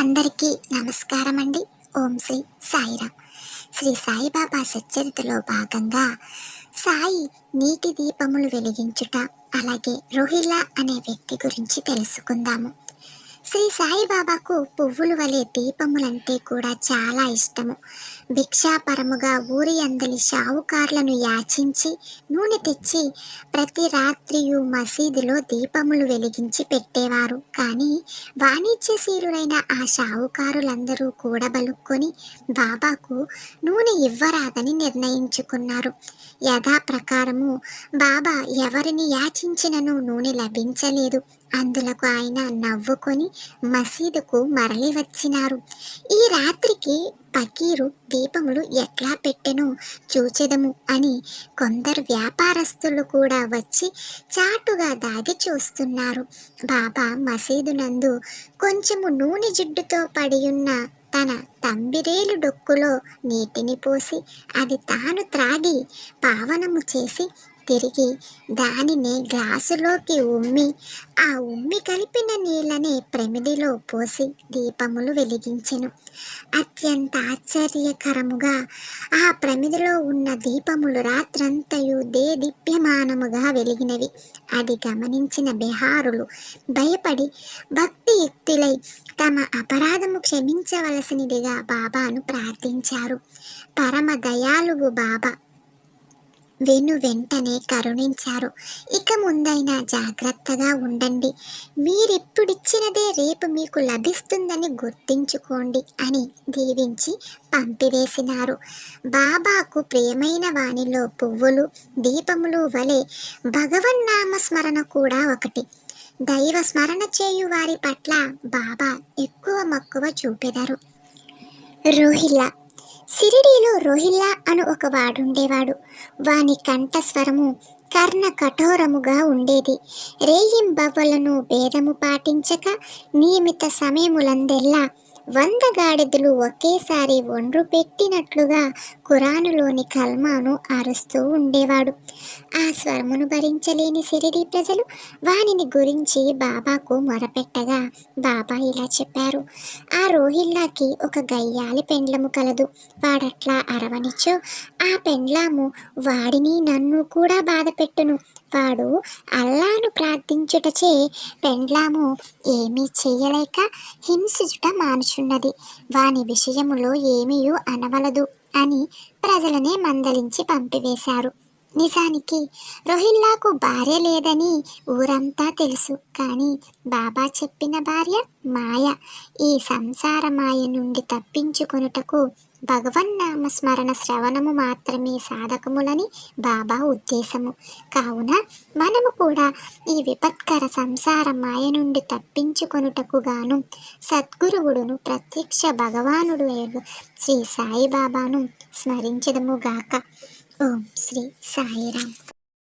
అందరికీ నమస్కారం అండి ఓం శ్రీ సాయిరామ్. శ్రీ సాయిబాబా సచ్చరితలో భాగంగా సాయి నీటి దీపములు వెలిగించుట అలాగే రోహిల్లా అనే వ్యక్తి గురించి తెలుసుకుందాము. శ్రీ సాయిబాబాకు పువ్వులు వలె దీపములంటే కూడా చాలా ఇష్టము. భిక్షాపరముగా ఊరి అందలి షావుకార్లను యాచించి నూనె తెచ్చి ప్రతి రాత్రియు మసీదులో దీపములు వెలిగించి పెట్టేవారు. కానీ వాణిజ్యశీలుడైన ఆ షావుకారులందరూ కూడబలుక్కొని బాబాకు నూనె ఇవ్వరాదని నిర్ణయించుకున్నారు. యథాప్రకారము బాబా ఎవరిని యాచించినను నూనె లభించలేదు. అందులకు ఆయన నవ్వుకొని మసీదుకు మరలి వచ్చినారు ఈ రాత్రికి పకీరు దీపములు ఎట్లా పెట్టెను చూచెదము అని కొందరు వ్యాపారస్తులు కూడా వచ్చి చాటుగా దాగి చూస్తున్నారు. బాబా మసీదు నందు కొంచెము నూనె జిడ్డుతో పడి ఉన్న తన తంబిరేలు డొక్కులో నీటిని పోసి అది తాను త్రాగి పావనము చేసి తిరిగి దానిని గ్లాసులోకి ఉమ్మి ఆ ఉమ్మి కలిపిన నీళ్ళని ప్రమిదిలో పోసి దీపములు వెలిగించెను. అత్యంత ఆశ్చర్యకరముగా ఆ ప్రమిదిలో ఉన్న దీపములు రాత్రంతయు దేదీప్యమానముగా వెలిగినవి. అది గమనించిన బిహారులు భయపడి భక్తి యుక్తులై తమ అపరాధము క్షమించవలసినదిగా బాబాను ప్రార్థించారు. పరమ దయాలువు బాబా వెను వెంటనే కరుణించారు. ఇక ముందైనా జాగ్రత్తగా ఉండండి. మీరెప్పుడిచ్చినదే రేపు మీకు లభిస్తుందని గుర్తించుకోండి అని దీవించి పంపివేసినారు. బాబాకు ప్రియమైన వానిలో పువ్వులు దీపములు వలె భగవన్నామ స్మరణ కూడా ఒకటి. దైవ స్మరణ చేయు వారి పట్ల బాబా ఎక్కువ మక్కువ చూపెదరు. రోహిల్లా సిరిడీలో రోహిల్లా అను ఒక వాడుండేవాడు. వాని కంఠస్వరము కర్ణ కఠోరముగా ఉండేది. రేయింబవ్వలను భేదము పాటించక నియమిత సమయములందెల్లా వంద గాడిదలు ఒకేసారి ఒండ్రు పెట్టినట్లుగా కురానులోని కల్మాను అరుస్తూ ఉండేవాడు. ఆ స్వరమును భరించలేని సిరిడి ప్రజలు వానిని గురించి బాబాకు మొరపెట్టగా బాబా ఇలా చెప్పారు. ఆ రోహిల్లాకి ఒక గయ్యాలి పెండ్లము కలదు. వాడట్లా అరవనిచ్చో ఆ పెండ్లాము వాడిని నన్ను కూడా బాధపెట్టును. వాడు అల్లాను ప్రార్థించుటచే పెండ్లాము ఏమీ చేయలేక హింసించుట మానుచున్నది. వాని విషయములో ఏమీయూ అనవలదు అని ప్రజలనే మందలించి పంపివేశారు. నిజానికి రోహిల్లాకు భార్య లేదని ఊరంతా తెలుసు. కానీ బాబా చెప్పిన భార్య మాయ. ఈ సంసార మాయ నుండి తప్పించుకొనుటకు భగవన్నామ స్మరణ శ్రవణము మాత్రమే సాధకములని బాబా ఉద్దేశము. కావున మనము కూడా ఈ విపత్కర సంసార మాయ నుండి తప్పించుకొనుటకు గాను సద్గురువుడును ప్రత్యక్ష భగవానుడు శ్రీ సాయిబాబాను స్మరించదముగాక ఓం శ్రీ సాయిరామ్.